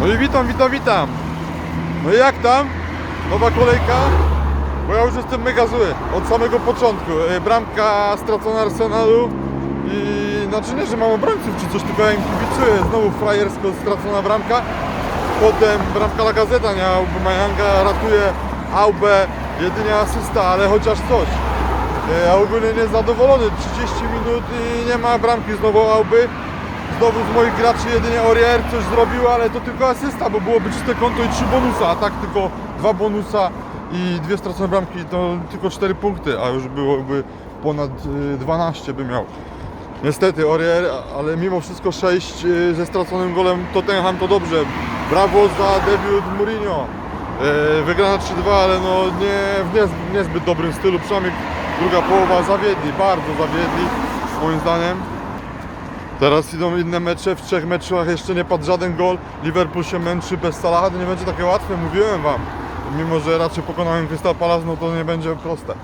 No i witam, witam, witam. No i jak tam? Nowa kolejka? Bo ja już jestem mega zły. Od samego początku. E, Bramka stracona Arsenalu i znaczy nie, że mam obrońców czy coś, tylko ja im kibicuję. Znowu frajersko stracona bramka. Potem bramka La Gazeta, nie Aubameyanga ratuje Aubę, jedynie asysta, ale chociaż coś. E, Ja ogólnie niezadowolony, 30 minut i nie ma bramki znowu Auby. Znowu z moich graczy jedynie Aurier coś zrobił, ale to tylko asysta, bo byłoby czyste konto i 3 bonusa, a tak tylko 2 bonusa i dwie stracone bramki, to tylko 4 punkty, a już byłoby ponad y, 12 by miał. Niestety Aurier, ale mimo wszystko 6 y, ze straconym golem Tottenham to dobrze. Brawo za debiut Mourinho. E, Wygrana 3-2, ale no nie, w niez- niezbyt dobrym stylu, przynajmniej druga połowa zawiedli, bardzo zawiedli moim zdaniem. Teraz idą inne mecze, w trzech meczach jeszcze nie padł żaden gol. Liverpool się męczy bez Salaha, to nie będzie takie łatwe, mówiłem wam. Mimo, że raczej pokonałem Crystal Palace, no to nie będzie proste.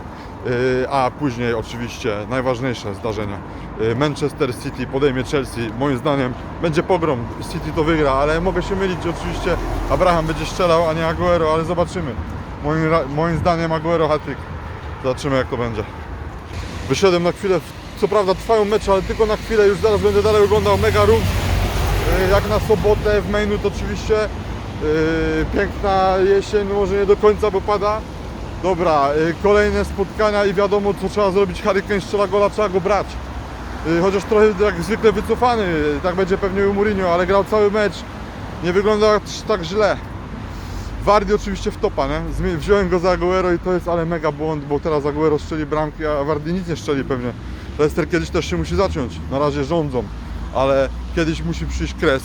Yy, A później oczywiście najważniejsze zdarzenia. Yy, Manchester City podejmie Chelsea. Moim zdaniem będzie pogrom. City to wygra, ale mogę się mylić. Oczywiście Abraham będzie strzelał, a nie Aguero, ale zobaczymy. Moim, moim zdaniem Aguero hat-trick. Zobaczymy jak to będzie. Wyszedłem na chwilę, co prawda trwają mecze, ale tylko na chwilę, już zaraz będę dalej oglądał mega ruch. Yy, Jak na sobotę w Mainut oczywiście. Yy, Piękna jesień, może nie do końca, bo pada. Dobra, yy, kolejne spotkania i wiadomo co trzeba zrobić. Harry Kane strzela gola, trzeba go brać. Chociaż trochę jak zwykle wycofany, tak będzie pewnie u Mourinho, ale grał cały mecz. Nie wygląda tak źle. Wardy oczywiście w topa, nie? Wziąłem go za Aguero i to jest ale mega błąd, bo teraz Aguero strzeli bramki, a Wardy nic nie strzeli pewnie. Leicester kiedyś też się musi zaciąć. Na razie rządzą, ale kiedyś musi przyjść kres.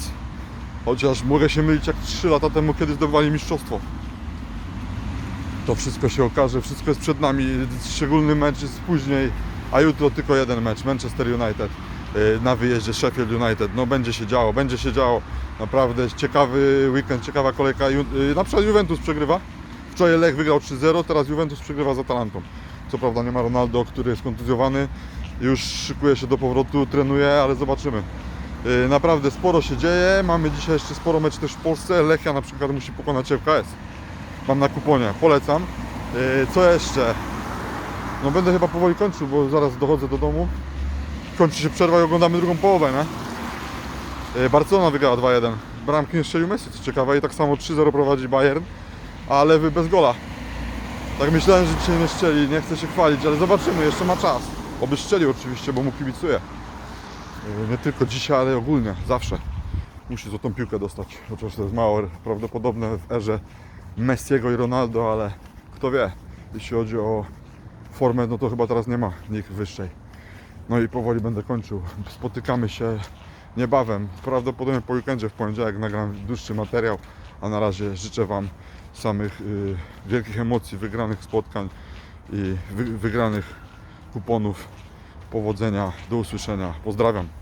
Chociaż mogę się mylić jak 3 lata temu, kiedy zdobywali mistrzostwo. To wszystko się okaże, wszystko jest przed nami. Szczególny mecz jest później, a jutro tylko jeden mecz. Manchester United yy, na wyjeździe Sheffield United. No będzie się działo, będzie się działo. Naprawdę ciekawy weekend, ciekawa kolejka. Yy, Na przykład Juventus przegrywa. Wczoraj Lech wygrał 3-0, teraz Juventus przegrywa z Atalantą. Co prawda nie ma Ronaldo, który jest kontuzjowany. Już szykuje się do powrotu, trenuje, ale zobaczymy. Yy, Naprawdę sporo się dzieje. Mamy dzisiaj jeszcze sporo meczów też w Polsce. Lechia na przykład musi pokonać FKS. Mam na kuponie, polecam. Yy, Co jeszcze? No będę chyba powoli kończył, bo zaraz dochodzę do domu. Kończy się przerwa i oglądamy drugą połowę, nie? Yy, Barcelona wygrała 2-1. Bramki nie strzelił Messi, co ciekawe. I tak samo 3-0 prowadzi Bayern, a lewy bez gola. Tak myślałem, że dzisiaj nie strzeli, nie chcę się chwalić, ale zobaczymy, jeszcze ma czas. Oby strzelił oczywiście, bo mu kibicuję. Yy, Nie tylko dzisiaj, ale ogólnie, zawsze. Musi za tą piłkę dostać, chociaż to jest mało prawdopodobne w erze Messiego i Ronaldo, ale kto wie, jeśli chodzi o formę, no to chyba teraz nie ma nikt wyższej. No i powoli będę kończył. Spotykamy się niebawem, prawdopodobnie po weekendzie w poniedziałek nagram dłuższy materiał, a na razie życzę Wam samych y, wielkich emocji, wygranych spotkań i wy, wygranych kuponów. Powodzenia, do usłyszenia, pozdrawiam.